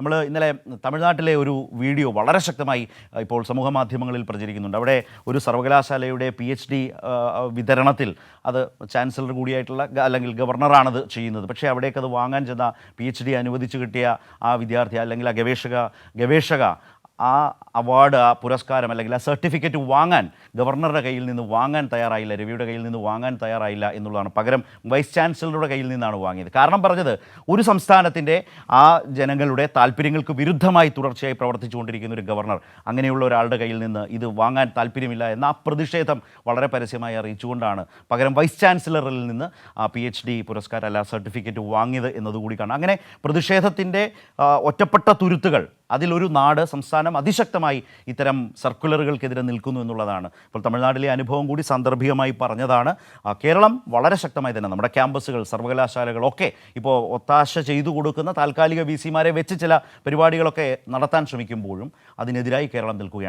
നമ്മൾ ഇന്നലെ തമിഴ്നാട്ടിലെ ഒരു വീഡിയോ വളരെ ശക്തമായി ഇപ്പോൾ സമൂഹ മാധ്യമങ്ങളിൽ പ്രചരിക്കുന്നുണ്ട്. അവിടെ ഒരു സർവകലാശാലയുടെ പി എച്ച് ഡി വിതരണത്തിൽ അത് ചാൻസലർ കൂടിയായിട്ടുള്ള അല്ലെങ്കിൽ ഗവർണറാണത് ചെയ്യുന്നത്. പക്ഷേ അവിടേക്ക് അത് വാങ്ങാൻ ചെന്ന പി എച്ച് ഡി അനുവദിച്ചു കിട്ടിയ ആ വിദ്യാർത്ഥി അല്ലെങ്കിൽ ആ ഗവേഷക ഗവേഷക ആ അവാർഡ് ആ പുരസ്കാരം അല്ലെങ്കിൽ ആ സർട്ടിഫിക്കറ്റ് വാങ്ങാൻ ഗവർണറുടെ കയ്യിൽ നിന്ന് വാങ്ങാൻ തയ്യാറായില്ല രവിയുടെ കയ്യിൽ നിന്ന് വാങ്ങാൻ തയ്യാറായില്ല എന്നുള്ളതാണ് പകരം വൈസ് ചാൻസലറുടെ കയ്യിൽ നിന്നാണ് വാങ്ങിയത്. കാരണം പറഞ്ഞത് ഒരു സംസ്ഥാനത്തിന്റെ ആ ജനങ്ങളുടെ താല്പര്യങ്ങൾക്ക് വിരുദ്ധമായി തുടർച്ചയായി പ്രവർത്തിച്ചുകൊണ്ടിരിക്കുന്ന ഒരു ഗവർണർ അങ്ങനെയുള്ള ഒരാളുടെ കയ്യിൽ നിന്ന് ഇത് വാങ്ങാൻ താല്പര്യമില്ല എന്ന ആ പ്രതിഷേധം വളരെ പരസ്യമായി അറിയിച്ചുകൊണ്ടാണ് പകരം വൈസ് ചാൻസലറിൽ നിന്ന് ആ പി എച്ച് ഡി പുരസ്കാരം അല്ല സർട്ടിഫിക്കറ്റ് വാങ്ങിയത് എന്നതുകൂടി കാണാം. അങ്ങനെ പ്രതിഷേധത്തിന്റെ ഒറ്റപ്പെട്ട തുരുത്തുകൾ അതിലൊരു നാട് സംസ്ഥാനം അതിശക്തമായി ഇത്തരം സർക്കുലറുകൾക്കെതിരെ നിൽക്കുന്നു എന്നുള്ളതാണ്. ഇപ്പോൾ തമിഴ്നാട്ടിലെ അനുഭവം കൂടി സന്ദർഭികമായി പറഞ്ഞതാണ്. കേരളം വളരെ ശക്തമായി തന്നെ നമ്മുടെ ക്യാമ്പസുകൾ സർവകലാശാലകളൊക്കെ ഇപ്പോൾ ഒത്താശ ചെയ്തു കൊടുക്കുന്ന താൽക്കാലിക വി സിമാരെ വെച്ച് ചില പരിപാടികളൊക്കെ നടത്താൻ ശ്രമിക്കുമ്പോഴും അതിനെതിരായി കേരളം നിൽക്കുകയാണ്.